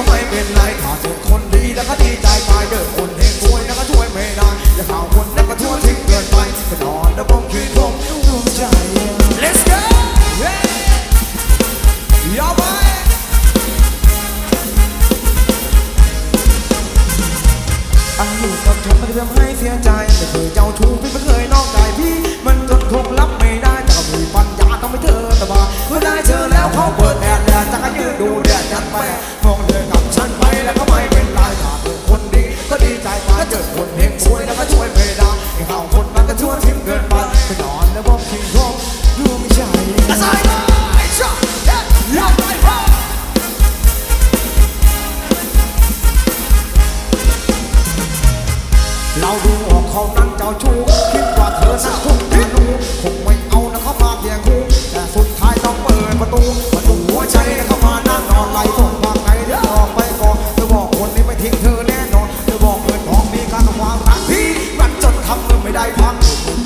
ก็ไม่เป็นไรถ้าเจอคนดีแล้วก็ดีใจไปเดินคนเฮงซวยแล้วก็ช่วยไม่ได้อย่าข่าวคนแล้วก็ทั่วทิ้งเกินไปไปนอนแล้วผมคืนคงดวงใจ Let's go ยาวไปอายุกับเธอไม่ได้ทำให้เสียใจไม่เคยเจ้าชู้พี่ไม่เคยนอกใจพี่มันจนคงรับ เราดูออกเขานั้นเจ้าชู้คิดว่าเธอนั้นคงจะรู้คงไม่เอานะเขามาเพียงคู่แต่สุดท้ายต้องเปิดประตูประตูหัวใจเขามานั่งนอนไหลส่งว่าไงเดี๋ยวออกไปก่อนเธอบอกคนนี้ไม่ทิ้งเธอแน่นอนเธอบอกเงินทองมีค่ากับความรักพี่มันจนทำเงินไม่ได้พัก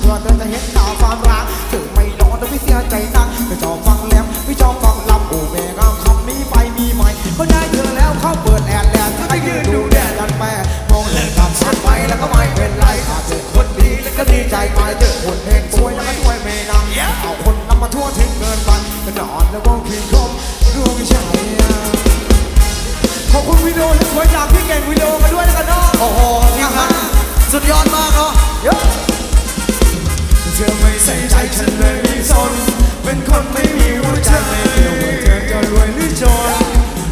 เพื่อเธอจะเห็นดาความรักเธอไม่นอนแต่ไม่เสียใจนักไม่ชอบฟังแหลมไม่ชอบ ยอดมาเนาะเธอไม่ใส่ใจฉันเลยสนเป็นคนไม่มีหัวใจไม่เกี่ยวว่าเธอจะรวยหรือจน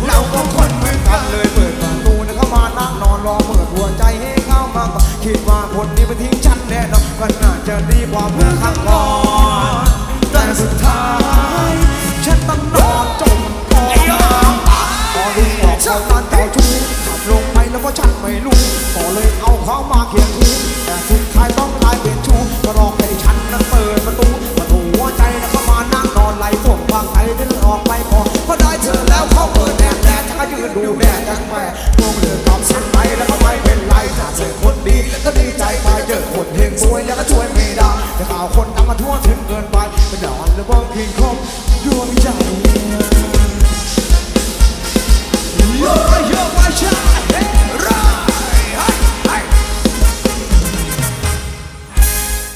เราก็คนเหมือนกันเลยเปิดประตูนะเข้ามานั่งนอนรอเปิดหัวใจให้เข้ามาคิดว่าคนนี้ไปทิ้งฉันแน่นอนมันน่าจะดีกว่าเมื่อครั้งก่อนแต่สุดท้ายฉันต้อง ดูแม่ยังแม่วงเหลือความฉันไปแล้วก็ไม่เป็นไรถ้าเจอคนดีก็ดีใจไปเจอคนเฮงซวยแล้วก็ช่วยไม่ได้แต่เอาคนดังมาทั่วถึงเกินไปเป็นดอนหรือว่าเพียงคมดวงใจ